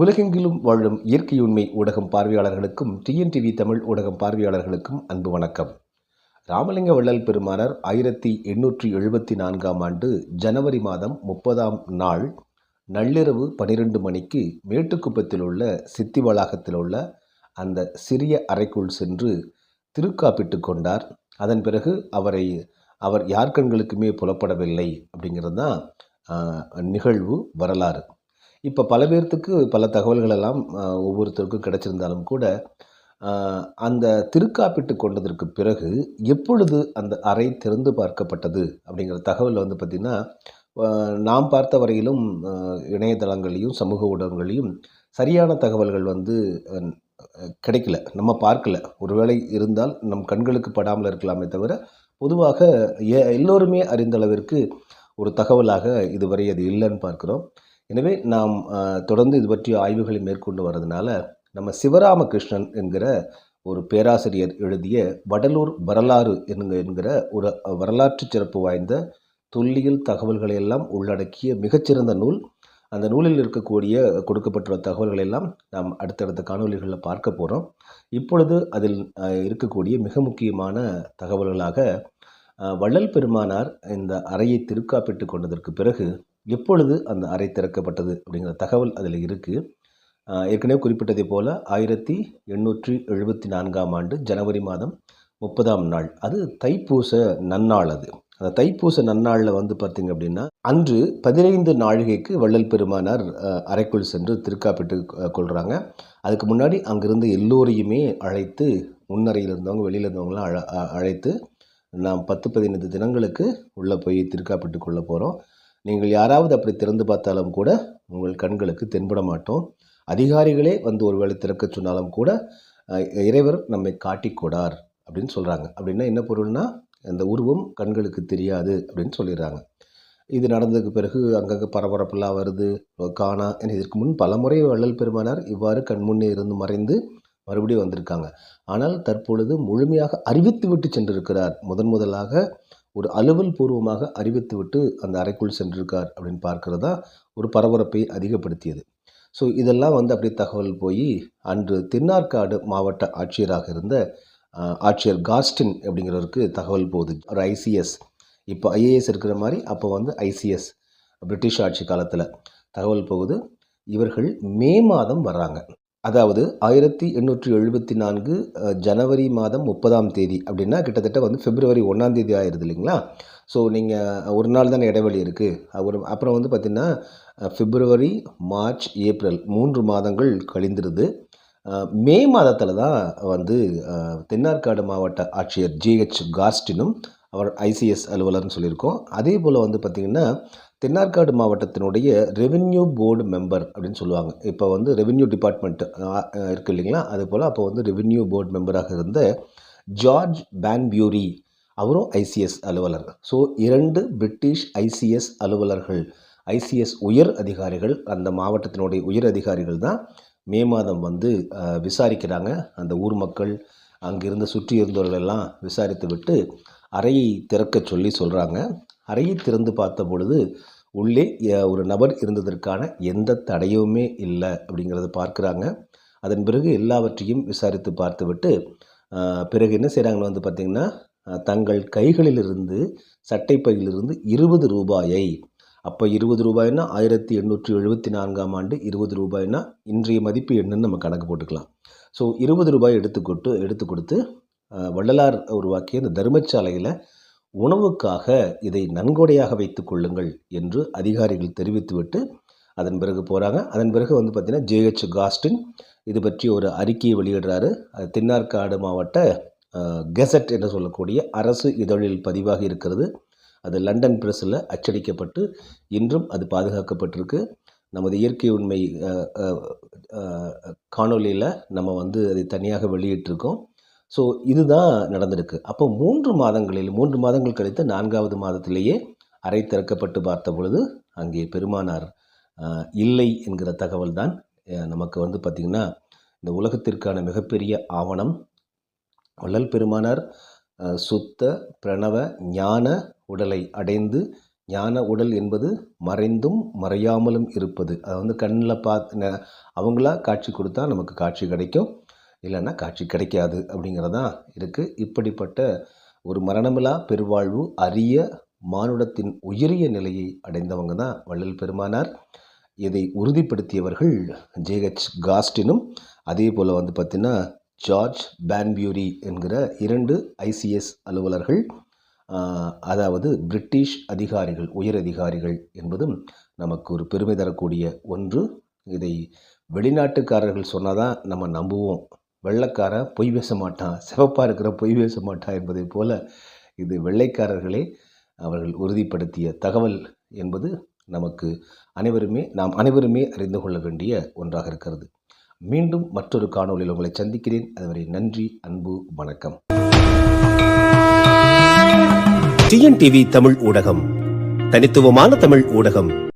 உலகெங்கிலும் வாழும் இயற்கை உண்மை ஊடகம் பார்வையாளர்களுக்கும் டிஎன்டிவி தமிழ் ஊடகம் பார்வையாளர்களுக்கும் அன்பு வணக்கம். ராமலிங்க வள்ளல் பெருமானார் ஆயிரத்தி எண்ணூற்றி எழுபத்தி நான்காம் ஆண்டு ஜனவரி மாதம் முப்பதாம் நாள் நள்ளிரவு பனிரெண்டு மணிக்கு மேட்டுக்குப்பத்தில் உள்ள சித்தி வளாகத்தில் உள்ள அந்த சிறிய அறைக்குள் சென்று திருக்காப்பிட்டு கொண்டார். அதன் பிறகு அவரை அவர் யார் கண்களுக்குமே புலப்படவில்லை அப்படிங்கிறது தான் நிகழ்வு வரலாறு. இப்போ பல பேர்த்துக்கு பல தகவல்கள் எல்லாம் ஒவ்வொருத்தருக்கும் கிடைச்சிருந்தாலும் கூட அந்த திருக்காப்பிட்டு கொண்டதற்கு பிறகு எப்பொழுது அந்த அறை திறந்து பார்க்கப்பட்டது அப்படிங்கிற தகவல் வந்து பார்த்திங்கன்னா நாம் பார்த்த வரையிலும் இணையதளங்களையும் சமூக ஊடகங்களையும் சரியான தகவல்கள் வந்து கிடைக்கல. நம்ம பார்க்கல. ஒருவேளை இருந்தால் நம் கண்களுக்கு படாமல் இருக்கலாமே தவிர பொதுவாக எ- எல்லோருமே அறிந்த அளவிற்கு ஒரு தகவலாக இதுவரை அது இல்லைன்னு பார்க்குறோம். எனவே நாம் தொடர்ந்து இது பற்றிய ஆய்வுகளை மேற்கொண்டு வரதுனால நம்ம சிவராமகிருஷ்ணன் என்கிற ஒரு பேராசிரியர் எழுதிய வடலூர் வரலாறு என்கிற ஒரு வரலாற்று சிறப்பு வாய்ந்த தொல்லியல் தகவல்களை எல்லாம் உள்ளடக்கிய மிகச்சிறந்த நூல். அந்த நூலில் இருக்கக்கூடிய கொடுக்கப்பட்டுள்ள தகவல்களை எல்லாம் நாம் அடுத்தடுத்த காணொளிகளில் பார்க்க போகிறோம் இப்பொழுது அதில் இருக்கக்கூடிய மிக முக்கியமான தகவல்களாக வள்ளல் பெருமானார் இந்த அறையை திருக்காப்பிட்டு கொண்டதற்கு பிறகு எப்பொழுது அந்த அறை திறக்கப்பட்டது அப்படிங்கிற தகவல் அதில் இருக்குது ஏற்கனவே குறிப்பிட்டதை போல் ஆயிரத்தி எண்ணூற்றி எழுபத்தி நான்காம் ஆண்டு ஜனவரி மாதம் முப்பதாம் நாள். அது தைப்பூச நன்னாள் அது. அந்த தைப்பூச நன்னாளில் வந்து பார்த்திங்க அப்படின்னா அன்று பதினைந்து நாழிகைக்கு வள்ளல் பெருமானார் அறைக்குள் சென்று திருக்காப்பிட்டு கொள்கிறாங்க அதுக்கு முன்னாடி அங்கிருந்து எல்லோரையுமே அழைத்து முன்னறையில் இருந்தவங்க வெளியில் இருந்தவங்களாம் அழ அழைத்து நாம் பத்து பதினைந்து தினங்களுக்கு உள்ளே போய் திருக்காப்பிட்டு கொள்ள போகிறோம் நீங்கள் யாராவது அப்படி திறந்து பார்த்தாலும் கூட உங்கள் கண்களுக்கு தென்பட மாட்டோம். அதிகாரிகளே வந்து ஒருவேளை திறக்க சொன்னாலும் கூட இறைவர் நம்மை காட்டிக் கொடார் அப்படின்னு சொல்கிறாங்க அப்படின்னா என்ன பொருள்னா அந்த உருவம் கண்களுக்கு தெரியாது அப்படின்னு சொல்லிடுறாங்க. இது நடந்ததுக்கு பிறகு அங்கங்கே பரபரப்பெல்லாம் வருது. காணா என இதற்கு முன் பலமுறை வள்ளல் பெருமானார் இவ்வாறு கண்முன்னே இருந்து மறைந்து மறுபடியும் வந்திருக்காங்க. ஆனால் தற்பொழுது முழுமையாக அறிவித்து விட்டு சென்றிருக்கிறார். முதன் முதலாக ஒரு அலுவல் பூர்வமாக அறிவித்துவிட்டு அந்த அறைக்குள் சென்றிருக்கார் அப்படின்னு பார்க்கிறதா ஒரு பரபரப்பை அதிகப்படுத்தியது. ஸோ இதெல்லாம் வந்து அப்படியே தகவல் போய் அன்று தென்னார்காடு மாவட்ட ஆட்சியராக இருந்த ஆட்சியர் காஸ்டின் அப்படிங்கிறவருக்கு தகவல் போகுது. ஒரு ஐசிஎஸ் இப்போ ஐஏஎஸ் இருக்கிற மாதிரி அப்போ வந்து ஐசிஎஸ் பிரிட்டிஷ் ஆட்சி காலத்தில் தகவல் போகுது. இவர்கள் மே மாதம் வர்றாங்க. அதாவது ஆயிரத்தி எண்ணூற்றி எழுபத்தி நான்கு ஜனவரி மாதம் முப்பதாம் தேதி அப்படின்னா கிட்டத்தட்ட வந்து பிப்ரவரி ஒன்றாம் தேதி ஆயிடுது இல்லைங்களா? ஸோ நீங்கள் ஒரு நாள் தானே இடைவெளி இருக்குது ஒரு அப்புறம் வந்து பார்த்திங்கன்னா பிப்ரவரி மார்ச் ஏப்ரல் மூன்று மாதங்கள் கழிந்திருது. மே மாதத்தில் தான் வந்து தென்னார்காடு மாவட்ட ஆட்சியர் ஜிஹெச் காஸ்டினும் அவர் ஐசிஎஸ் அலுவலர்னு சொல்லியிருக்கோம். அதே போல் வந்து பார்த்திங்கன்னா தென்னார்காடு மாவட்டத்தினுடைய ரெவென்யூ போர்டு மெம்பர் அப்படின்னு சொல்லுவாங்க. இப்போ வந்து ரெவென்யூ டிபார்ட்மெண்ட் இருக்குது இல்லைங்களா? அது போல் அப்போ வந்து ரெவென்யூ போர்டு மெம்பராக இருந்த ஜார்ஜ் பேன்பியூரி அவரும் ஐசிஎஸ் அலுவலர் ஸோ இரண்டு பிரிட்டிஷ் ஐசிஎஸ் அலுவலர்கள் ஐசிஎஸ் உயர் அதிகாரிகள் அந்த மாவட்டத்தினுடைய உயர் அதிகாரிகள் தான் மே மாதம் வந்து விசாரிக்கிறாங்க. அந்த ஊர் மக்கள் அங்கிருந்து சுற்றி இருந்தவர்கள் எல்லாம் விசாரித்து விட்டு அறையை திறக்க சொல்லி சொல்கிறாங்க அறையை திறந்து பார்த்த பொழுது உள்ளே ஒரு நபர் இருந்ததற்கான எந்த தடையுமே இல்லை அப்படிங்கிறத பார்க்குறாங்க. அதன் பிறகு எல்லாவற்றையும் விசாரித்து பார்த்துவிட்டு பிறகு என்ன செய்கிறாங்கன்னு வந்து பார்த்திங்கன்னா தங்கள் கைகளிலிருந்து சட்டைப்பையிலிருந்து இருபது ரூபாயை அப்போ இருபது ரூபாய்னா ஆயிரத்தி எண்ணூற்றி எழுபத்தி நான்காம் ஆண்டு இருபது ரூபாய்னா இன்றைய மதிப்பு என்னன்னு நம்ம கணக்கு போட்டுக்கலாம். ஸோ இருபது ரூபாய் எடுத்துக்கொட்டு எடுத்து கொடுத்து வள்ளலார் உருவாக்கிய இந்த தர்மச்சாலையில் உணவுக்காக இதை நன்கொடையாக வைத்துக் கொள்ளுங்கள் என்று அதிகாரிகள் தெரிவித்துவிட்டு அதன் பிறகு போகிறாங்க அதன் பிறகு வந்து பார்த்திங்கன்னா ஜேஹெச் காஸ்டின் இது பற்றி ஒரு அறிக்கையை வெளியிடுறாரு. அது தென்னார்காடு மாவட்ட கெசட் என்று சொல்லக்கூடிய அரசு இதழில் பதிவாக இருக்கிறது. அது லண்டன் பிரஸில் அச்சடிக்கப்பட்டு இன்றும் அது பாதுகாக்கப்பட்டிருக்கு. நமது இயற்கை உண்மை காணொலியில் நம்ம வந்து அதை தனியாக வெளியிட்டிருக்கோம். ஸோ இதுதான் நடந்திருக்கு. அப்போ மூன்று மாதங்களில் மூன்று மாதங்கள் கழித்து நான்காவது மாதத்திலேயே அறை திறக்கப்பட்டு பார்த்த பொழுது அங்கே பெருமானார் இல்லை என்கிற தகவல் தான் நமக்கு வந்து பார்த்திங்கன்னா இந்த உலகத்திற்கான மிகப்பெரிய ஆவணம். வள்ளல் பெருமானார் சுத்த பிரணவ ஞான உடலை அடைந்து ஞான உடல் என்பது மறைந்தும் மறையாமலும் இருப்பது. அதை வந்து கண்ணில் பார்த்து அவங்களா காட்சி கொடுத்தா நமக்கு காட்சி கிடைக்கும். இல்லைன்னா காட்சி கிடைக்காது அப்படிங்கிறதான் இருக்குது இப்படிப்பட்ட ஒரு மரணமில்லா பெருவாழ்வு அரிய மானுடத்தின் உயரிய நிலையை அடைந்தவங்க தான் வள்ளல் பெருமானார். இதை உறுதிப்படுத்தியவர்கள் ஜேஹெச் காஸ்டினும் அதே போல் வந்து பார்த்திங்கன்னா ஜார்ஜ் பேன்பியூரி என்கிற இரண்டு ஐசிஎஸ் அலுவலர்கள் அதாவது பிரிட்டிஷ் அதிகாரிகள் உயர் அதிகாரிகள் என்பதும் நமக்கு ஒரு பெருமை தரக்கூடிய ஒன்று. இதை வெளிநாட்டுக்காரர்கள் சொன்னால் தான் நம்ம நம்புவோம். வெள்ளக்காரன் பொய் பேச மாட்டான் சிவப்பாக இருக்கிற பொய் பேச மாட்டான் என்பதைப் போல இது வெள்ளைக்காரர்களே அவர்கள் உறுதிப்படுத்திய தகவல் என்பது நமக்கு அனைவருமே நாம் அனைவருமே அறிந்து கொள்ள வேண்டிய ஒன்றாக இருக்கிறது. மீண்டும் மற்றொரு காணொளியில் உங்களை சந்திக்கிறேன். அதுவரை நன்றி அன்பு வணக்கம். டிஎன்டிவி தமிழ் ஊடகம். தனித்துவமான தமிழ் ஊடகம்.